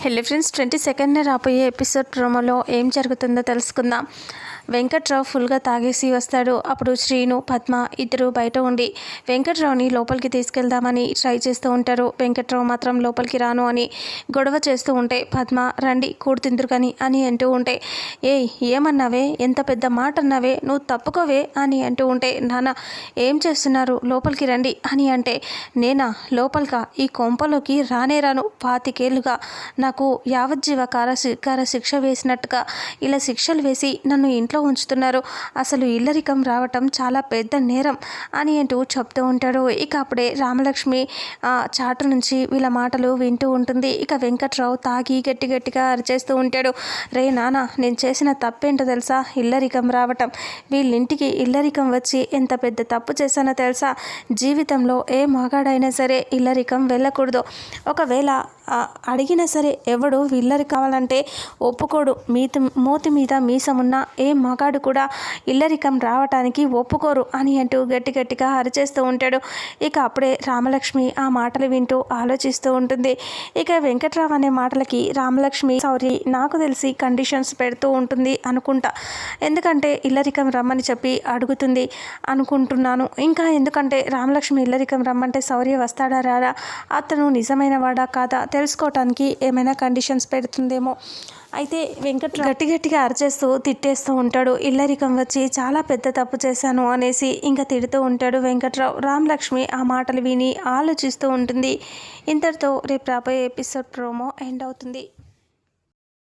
హెల్లీ friends twenty సెకండ్నే రాబోయే episode ప్రోమోలో ఏం జరుగుతుందో తెలుసుకుందాం. వెంకట్రావు ఫుల్గా తాగేసి వస్తాడు. అప్పుడు శ్రీను పద్మ ఇద్దరు బయట ఉండి వెంకట్రావుని లోపలికి తీసుకెళ్దామని ట్రై చేస్తూ ఉంటారు. వెంకట్రావు మాత్రం లోపలికి రాను అని గొడవ చేస్తూ ఉంటే పద్మ రండి కూడు తిందురు కానీ అని అంటూ ఉంటే ఏయ్ ఏమన్నావే? ఎంత పెద్ద మాట అన్నావే? నువ్వు తప్పుకోవే అని అంటూ ఉంటే నాన్న ఏం చేస్తున్నారు? లోపలికి రండి అని అంటే నేనా? లోపలికా? ఈ కొంపలోకి రానే రాను. పాతికేళ్ళుగా నా నాకు యావజ్జీవ కార కార శిక్ష వేసినట్టుగా ఇలా శిక్షలు వేసి నన్ను ఇంట్లో ఉంచుతున్నారు. అసలు ఇల్లరికం రావటం చాలా పెద్ద నేరం అని అంటూ చెప్తూ ఉంటాడు. ఇక అప్పుడే రామలక్ష్మి చాటు నుంచి వీళ్ళ మాటలు వింటూ ఉంటుంది. ఇక వెంకట్రావు తాగి గట్టి గట్టిగా అరిచేస్తూ ఉంటాడు. రే నాన్న నేను చేసిన తప్పేంటో తెలుసా? ఇల్లరికం రావటం. వీళ్ళింటికి ఇల్లరికం వచ్చి ఎంత పెద్ద తప్పు చేశానో తెలుసా? జీవితంలో ఏ మగాడైనా సరే ఇల్లరికం వెళ్ళకూడదు. ఒకవేళ అడిగినా సరే ఎవడు ఇల్లరి కావాలంటే ఒప్పుకోడు. మీత మూతి మీద మీసమున్న ఏ మగాడు కూడా ఇల్లరికం రావటానికి ఒప్పుకోరు అని అంటూ గట్టి గట్టిగా అరిచేస్తూ ఉంటాడు. ఇక అప్పుడే రామలక్ష్మి ఆ మాటలు వింటూ ఆలోచిస్తూ ఉంటుంది. ఇక వెంకట్రావు అనే మాటలకి రామలక్ష్మి సారీ నాకు తెలిసి కండిషన్స్ పెడుతూ ఉంటుంది అనుకుంటా. ఎందుకంటే ఇల్లరికం రమ్మని చెప్పి అడుగుతుంది అనుకుంటున్నాను. ఇంకా ఎందుకంటే రామలక్ష్మి ఇల్లరికం రమ్మంటే సౌర్య వస్తాడా రాడా? అతను నిజమైన వాడా కాదా? తెలుసుకోవటానికి ఏమైనా కండిషన్స్ పెడుతుందేమో. అయితే వెంకట్ గట్టి గట్టిగా అరిచేస్తూ తిట్టేస్తూ ఉంటాడు. ఇల్లరికం వచ్చి చాలా పెద్ద తప్పు చేశాను అనేసి ఇంకా తిడుతూ ఉంటాడు వెంకట్రావు. రామలక్ష్మి ఆ మాటలు విని ఆలోచిస్తూ ఉంటుంది. ఇంతటితో రేపు రాబోయే ఎపిసోడ్ ప్రోమో ఎండ్ అవుతుంది.